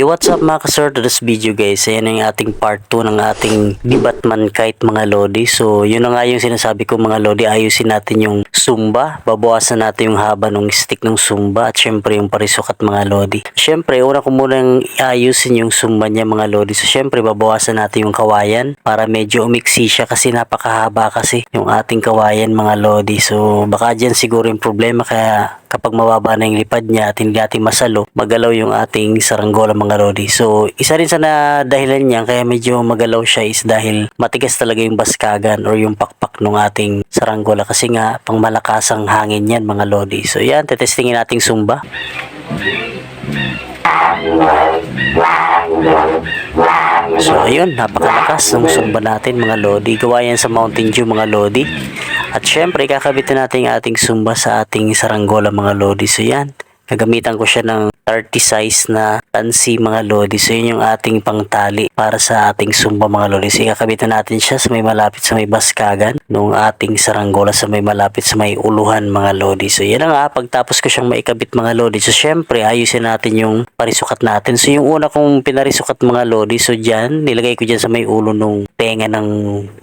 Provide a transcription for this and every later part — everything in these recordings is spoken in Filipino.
Yo, what's up mga kasir to this video guys? Ayan yung ating part 2 ng ating Dibatman kahit mga Lodi. So, yun na nga yung sinasabi ko mga Lodi. Ayusin natin yung Zumba. Babawasan natin yung haba ng stick ng Zumba. At syempre yung parisok at mga Lodi. Syempre, una ko munang ayusin yung Zumba niya mga Lodi. So, syempre, babawasan natin yung kawayan para medyo umiksi siya kasi napakahaba kasi yung ating kawayan mga Lodi. So, baka dyan siguro yung problema kaya kapag mababa na yung lipad niya at hindi natin masalo, magalaw yung ating saranggola mga lodi. So, isa rin sa na dahilan niya kaya medyo magalaw siya is dahil matigas talaga yung baskagan or yung pakpak ng ating saranggola kasi nga pang malakasang hangin yan mga lodi. So, yan, tetestingin nating sumba. So ayun, napakalakas ng sumba natin mga lodi. Gawa yan sa Mountain Dew mga lodi. At syempre, kakabitin natin ating sumba sa ating saranggola mga lodi. So yan, gagamitan ko siya ng 30 size na tansi mga lodi. So yun yung ating pangtali para sa ating sumba mga lodi. So kakabitin natin siya sa may malapit sa may baskagan nung ating saranggola sa may malapit sa may uluhan mga lodi. So yan nga, pagtapos ko siyang maikabit mga lodi. So syempre, ayusin natin yung parisukat natin. So yung una kong pinarisukat mga lodi. So dyan, nilagay ko dyan sa may ulo nung tenga ng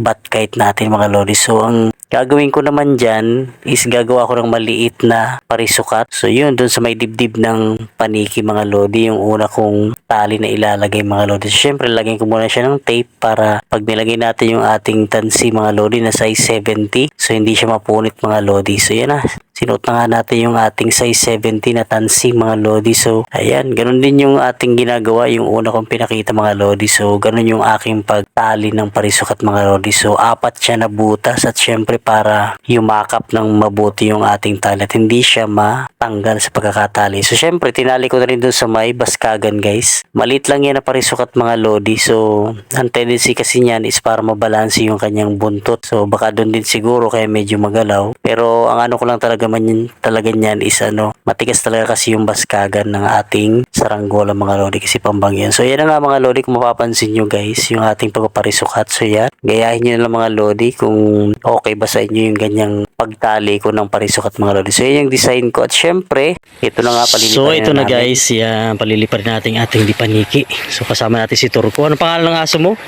bat kite natin mga lodi. So ang gagawin ko naman dyan is gagawa ko ng maliit na parisukat. So yun, dun sa may dibdib ng paniki mga lodi, yung una kong tali na ilalagay mga lodi. So syempre, lagyan ko muna siya ng tape para pag nilagay natin yung ating tansi mga lodi na size 70, so hindi siya mapunit mga lodi. So yan na, Sinuot na nga natin yung ating size 70 na tansi mga lodi. So, ayan, ganun din yung ating ginagawa. Yung una kong pinakita mga lodi. So, ganun yung aking pagtali ng parisukat mga lodi. So, apat siya na butas at syempre para yumakap ng mabuti yung ating tali at hindi siya matanggal sa pagkakatali. So, syempre, tinali ko na rin dun sa may baskagan guys. Malit lang yan na parisukat mga lodi. So, ang tendency kasi niyan is para mabalansi yung kanyang buntot. So, baka dun din siguro kaya medyo magalaw. Pero, ang ano ko lang talaga man yun, talaga niyan is ano, matigas talaga kasi yung baskagan ng ating saranggola mga lodi kasi pambangyan. So yan na nga mga lodi kung mapapansin nyo guys, yung ating pagpaparisukat. So yan, gayahin nyo na lang mga lodi kung okay ba sa inyo yung ganyang pagtali ko ng parisukat mga lodi. So yan yung design ko at syempre, ito na nga palilipan So ito na namin. guys, yan, palilipad natin ating dipaniki. So kasama natin si Turko. Ano pangalan ng aso mo?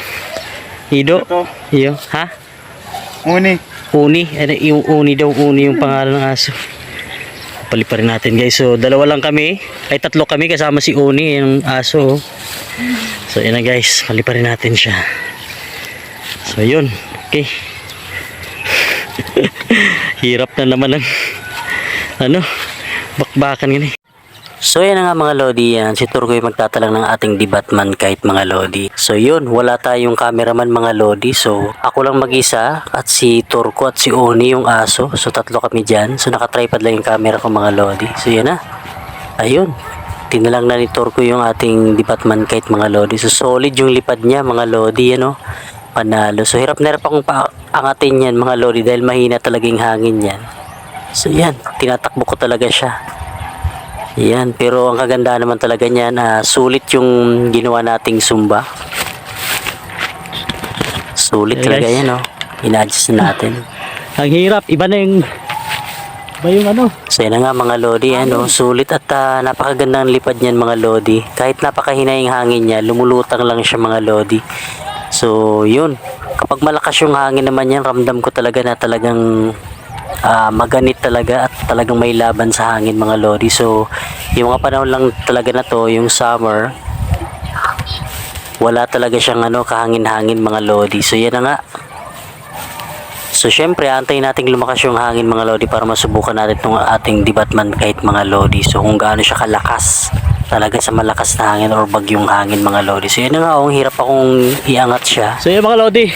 Ido? Ito, Iyo, ha? uni. Uni, ano, yung uni daw, uni yung pangalan ng aso. Paliparin natin guys. So dalawa lang kami, ay tatlo kami kasama si Uni, yung aso. So yan na guys, paliparin natin siya. So yun, okay. Hirap na naman ng ano, bakbakan gini. So yan nga mga Lodi yan, si Turko yung magtatalang ng ating debatman kahit mga Lodi. So yun, wala tayong cameraman mga Lodi. So ako lang mag-isa at si Turko at si Oni yung aso. So tatlo kami dyan. So nakatripod lang yung camera ko mga Lodi. So yan na. Ayun. Tinalang na ni Turko yung ating debatman kahit mga Lodi. So solid yung lipad niya mga Lodi. Ano? Panalo. So hirap na hirap akong paangatin yan mga Lodi dahil mahina talaga yung hangin yan. So yan, tinatakbo ko talaga siya. Yan, pero ang kaganda naman talaga niyan, ah, sulit yung ginawa nating Zumba. Sulit Hey, talaga guys. yan, oh. Ina-adjust na natin. Ang hirap, iba na yung iba yung ano. So na nga mga Lodi, ano, sulit at ah, napakagandang lipad niyan mga Lodi. Kahit napakahina yung hangin niya, lumulutang lang siya mga Lodi. So yun, kapag malakas yung hangin naman yan, ramdam ko talaga na talagang ah, maganit talaga at talagang may laban sa hangin mga Lodi. So yung mga panahon lang talaga na to, yung summer, wala talaga siyang ano, kahangin-hangin mga Lodi. So yan na nga, So syempre, antayin nating lumakas yung hangin mga lodi para masubukan natin itong ating debatman kahit mga lodi. So kung gaano siya kalakas talaga sa malakas na hangin or bagyong hangin mga lodi. So yun na nga, oh, hirap akong iangat siya. So yun mga lodi.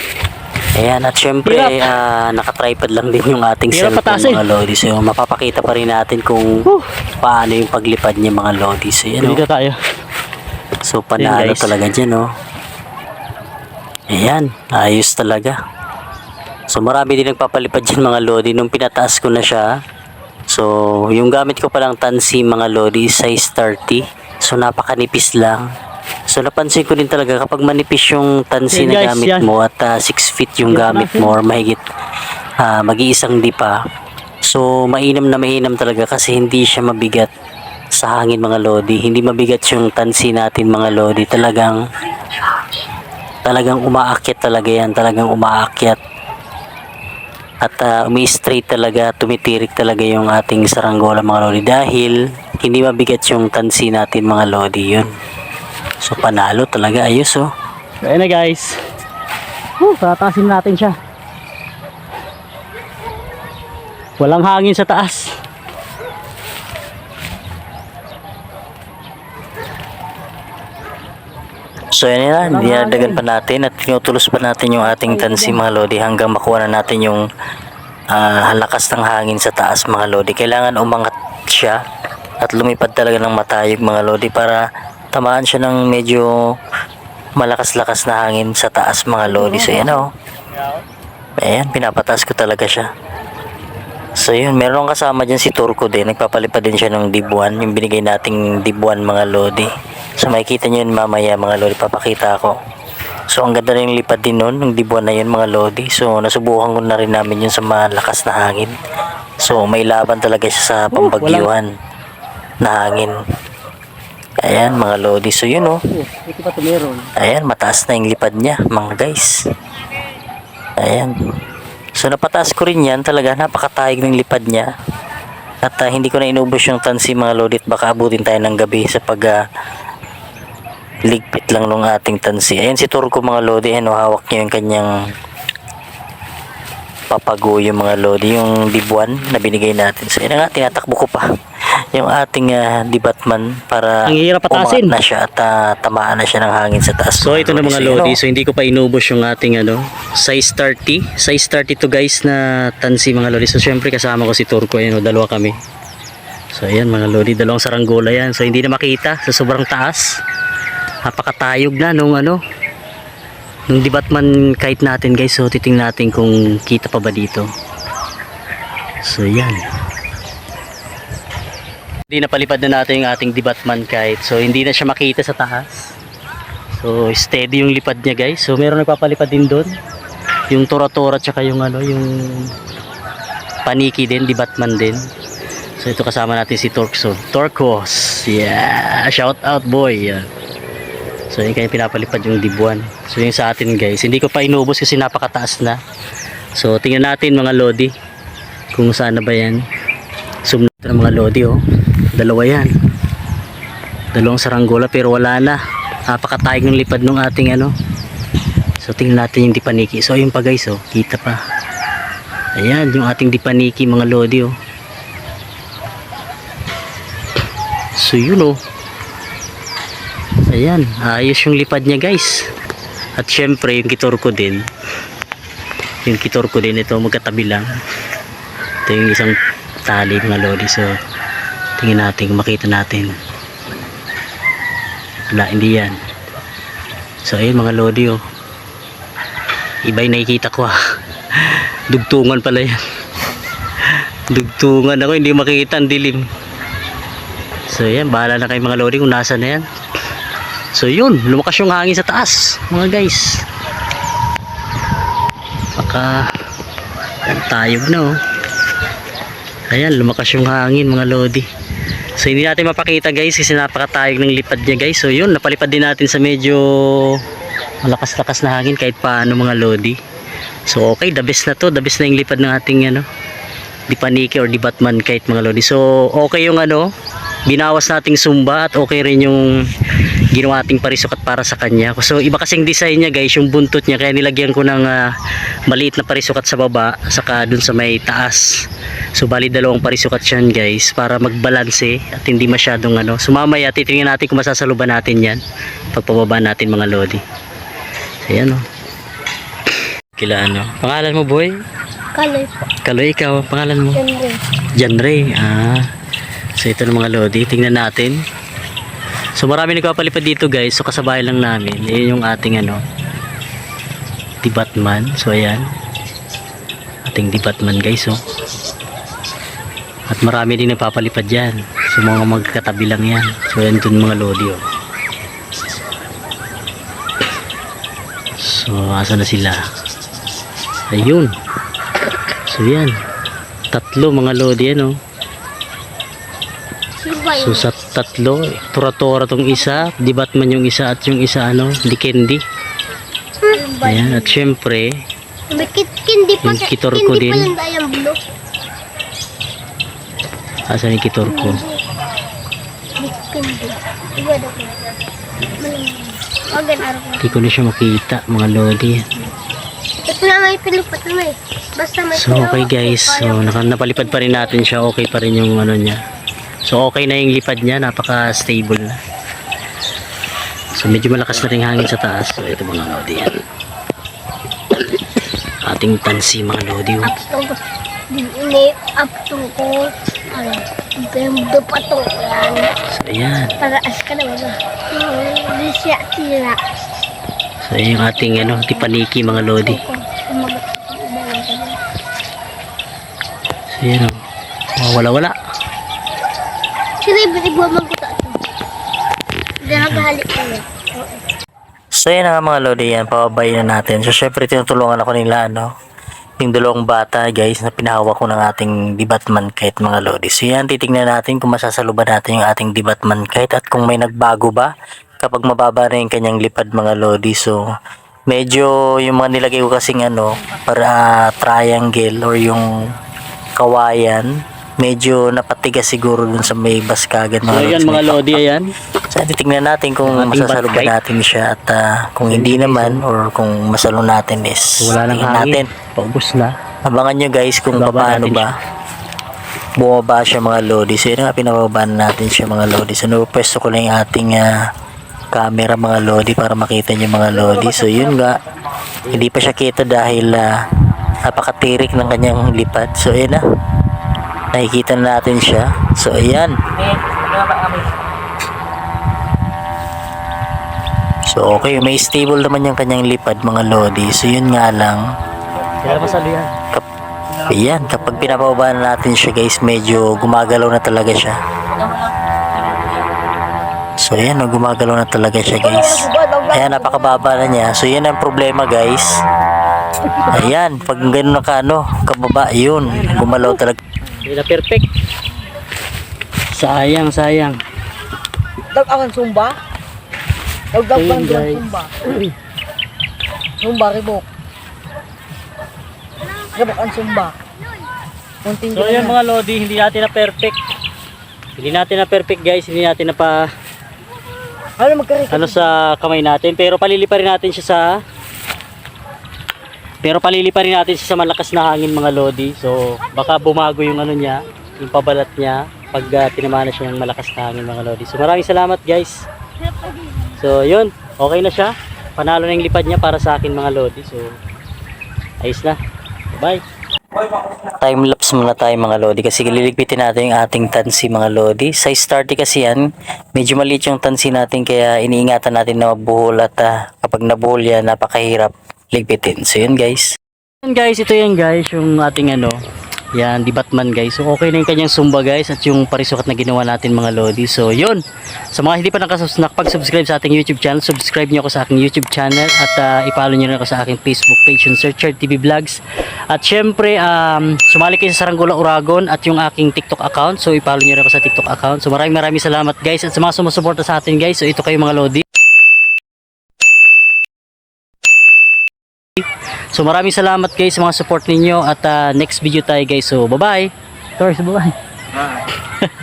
Ayan, at syempre, Hirap. ah, nakatripod lang din yung ating Hirap cellphone patasin. mga lodi. So mapapakita pa rin natin kung Whew. paano yung paglipad niya mga lodi. So yan, oh. Dito tayo. So panalo guys. talaga dyan, oh. Ayan, ayos talaga. So marami din nagpapalipad dyan mga lodi. Nung pinataas ko na siya, so yung gamit ko palang tansi mga lodi, size 30. So napakanipis lang. So napansin ko din talaga kapag manipis yung tansi Yan, na gamit yan. mo at 6 feet yung gamit mo or mahigit ah, mag-iisang di pa. So mainam na mainam talaga kasi hindi siya mabigat sa hangin mga lodi. Hindi mabigat yung tansi natin mga lodi. Talagang talagang umaakyat talaga yan. Talagang umaakyat. At uh, umi-straight talaga, tumitirik talaga yung ating saranggola mga lodi. Dahil hindi mabigat yung tansi natin mga lodi yun. So panalo talaga. Ayos oh. So, ayan na guys. Woo, tatasin natin siya. Walang hangin sa taas. So yan na, dinadagan pa natin at tinutulos pa natin yung ating tansi mga lodi hanggang makuha na natin yung ah, lakas ng hangin sa taas mga lodi. Kailangan umangat siya at lumipad talaga ng matayog mga lodi para tamaan siya ng medyo malakas-lakas na hangin sa taas mga lodi. So yan o. Ayan, pinapataas ko talaga siya. So yun, meron kasama dyan si Turco din. Nagpapalipad din siya ng dibuan. Yung binigay nating dibuan mga lodi. So makikita nyo yun mamaya mga lodi. Papakita ako. So ang ganda rin lipad din nun. Yung dibuan na yun mga lodi. So nasubukan ko na rin namin yun sa malakas na hangin. So may laban talaga siya sa pambagyuhan na hangin. Ayan mga lodi. So yun oh. Ayan, mataas na yung lipad niya, mga guys. Ayan. So, napataas ko rin yan. Talaga, napakatayag ng lipad niya. At ah, hindi ko na inubos yung tansi mga lodit. Baka abutin tayo ng gabi sa pag ah, ligpit lang nung ating tansi. Ayan si Turco mga lodi. Ayan, oh, hawak niya yung kanyang papago yung mga lodi. Yung dibuan na binigay natin. So, yun nga, tinatakbo ko pa yung ating ah, dibatman para Ang hirap patasin. na siya at ah, tamaan na siya ng hangin sa taas. So ito na mga yun, lodi. oh. So hindi ko pa inubos yung ating ano, size 30. Size 32 guys na tansi mga lodi. So syempre kasama ko si Turco. Ayan o, dalawa kami. So ayan mga lodi, dalawang saranggola yan. So hindi na makita sa sobrang taas. Napakatayog na nung ano, nung dibatman kahit natin guys. So titingnan natin kung kita pa ba dito. So yan. Hindi napalipad na natin yung ating dibatman kahit. So hindi na siya makita sa taas. So steady yung lipad niya guys. So meron nagpapalipad din doon. Yung tora-tora tsaka yung ano, yung paniki din, di Batman din. So ito kasama natin si Torkso. Torkos. Yeah, shout out boy. Yeah. So yun kaya pinapalipad yung dibuan. So yung sa atin guys, hindi ko pa inubos kasi napakataas na. So tingnan natin mga lodi kung saan na ba yan. Zoom natin mga lodi oh. Dalawa yan. Dalawang saranggola pero wala na. Napakatayag ng lipad ng ating ano. So tingnan natin yung dipaniki. So ayun pa guys oh, kita pa. Ayan yung ating dipaniki mga lodi oh. So yun oh. Ayan, ayos yung lipad niya guys. At syempre yung kitor ko din. Yung kitor ko din ito magkatabi lang. Ito yung isang tali mga lodi. So tingnan natin makita natin. Wala, hindi yan. So ayun mga lodi oh. Iba yung nakikita ko ah. Dugtungan pala yan. Dugtungan ako, hindi makikita ang dilim. So yan, bahala na kayo mga lodi kung nasa na yan. So yun, lumakas yung hangin sa taas, mga guys. Baka tayog na oh. Ayan, lumakas yung hangin mga lodi. So hindi natin mapakita guys kasi napakatayog ng lipad niya guys. So yun, napalipad din natin sa medyo malakas-lakas na hangin kahit paano mga lodi. So okay, the best na to. The best na yung lipad ng ating ano, di paniki or di batman kahit mga lodi. So okay yung ano, binawas nating sumba at okay rin yung ginawa ating parisukat para sa kanya. So iba kasing design niya guys, yung buntot niya kaya nilagyan ko ng ah, maliit na parisukat sa baba saka dun sa may taas. So bali dalawang parisukat yan guys para magbalanse at hindi masyadong ano. So mamaya titingnan natin kung masasaluban natin yan pagpababa natin mga lodi. So yan oh. Kila ano? Pangalan mo boy? Kaloy po. Kaloy ikaw, pangalan mo? Yan rin. Jan Ray. Ah. So ito na mga lodi, tingnan natin. So marami nagpapalipad dito guys. So kasabay lang namin. Ayun yung ating ano. Di Batman. So ayan. Ating Di Batman guys oh. At marami din nagpapalipad dyan. So mga magkatabi lang yan. So yan dun mga lodi oh. So asa na sila? Ayun. So yan. Tatlo mga lodi yan oh. So sa tatlo, tura-tura tong isa, di Batman yung isa at yung isa ano, di Candy. Ayan, at syempre, May kindi pa Yung kitor ko din. pa yung kitor ko? Hindi ko na siya makita, mga lodi. Ito na may pilupat na eh. Basta may So okay guys, so napalipad pa rin natin siya, okay pa rin yung ano niya. So okay na yung lipad niya, napaka-stable na. So medyo malakas na rin hangin sa taas. So ito mga lodi yan. Ating tansi mga lodi. up to up to ko. Ano? Bemdo pa to yan. So ayan. Para as ka na ba? Hindi siya sila. So ayan yung ating ano, tipaniki mga lodi. So ayan o. Oh, wala-wala. Yung binigwaman ko ito. Hindi naghalik ko yan. So yan nga mga lodi yan, pababay na natin. So syempre tinutulungan ako nila ano, yung dalawang bata guys na pinahawak ko ng ating Dibatman kite mga lodi. So yan, titignan natin kung masasaluban natin yung ating Dibatman kite at kung may nagbago ba kapag mababa na yung kanyang lipad mga lodi. So medyo yung mga nilagay ko kasing ano, para triangle or yung kawayan, medyo napatigas siguro dun sa may baskagan So mga ayan lods. mga lodi, ayan. So, titignan natin kung masasaluban bangkay. natin siya at ah, kung hindi naman or kung masalo natin is So wala nang hangin. natin. Paubos na. Abangan nyo guys kung Bababa paano ba bumaba siya mga lodi. So yun nga pinababaan natin siya mga lodi. So napwesto ko lang yung ating ah, camera mga lodi para makita nyo mga lodi. So yun nga hindi pa siya kita dahil ah, napakatirik ng kanyang lipad. So yun na. Nakikita na natin siya. So ayan. So okay, may stable naman yung kanyang lipad mga lodi. So yun nga lang. Kap Ayan, kapag pinapababa na natin siya guys, medyo gumagalaw na talaga siya. So ayan, gumagalaw na talaga siya guys. Ayan, napakababa na niya. So yan ang problema guys. Ayan, pag ganun na ka, ano, kababa, yun, gumalaw talaga. Hindi na perfect. Sayang, sayang. Dag akan sumba. Dag dag Ayun, bang guys. sumba. Sumba ribok. Ribok ang sumba. Munting So ayan mga lodi, hindi natin na perfect. Hindi natin na perfect guys, hindi natin na pa Ano ano sa kamay natin, pero palili pa rin natin siya sa pero palili pa rin natin siya sa malakas na hangin mga lodi. So baka bumago yung ano niya, yung pabalat niya pag uh, tinamaan na siya ng malakas na hangin mga lodi. So maraming salamat guys. So yun, okay na siya. Panalo na yung lipad niya para sa akin mga lodi. So ayos na. Bye. Time lapse muna tayo mga lodi kasi liligpitin natin yung ating tansi mga lodi. Size 30 kasi yan, medyo maliit yung tansi natin kaya iniingatan natin na mabuhol at ah, kapag nabuhol yan, napakahirap ligpitin. So yun guys. Yan guys, ito yan guys, yung ating ano, yan, di Batman guys. So okay na yung kanyang sumba guys at yung parisukat na ginawa natin mga lodi. So yun, sa mga hindi pa nakapag-subscribe sa ating YouTube channel, subscribe nyo ako sa aking YouTube channel at uh, ipalo nyo rin ako sa aking Facebook page yung Searcher TV Vlogs. At syempre, um, sumali kayo sa Saranggola Uragon at yung aking TikTok account. So ipalo nyo rin ako sa TikTok account. So maraming maraming salamat guys at sa mga sumusuporta sa atin guys. So ito kayo mga lodi. So maraming salamat guys sa mga support ninyo at ah, next video tayo guys. So bye-bye. Torres, bye-bye.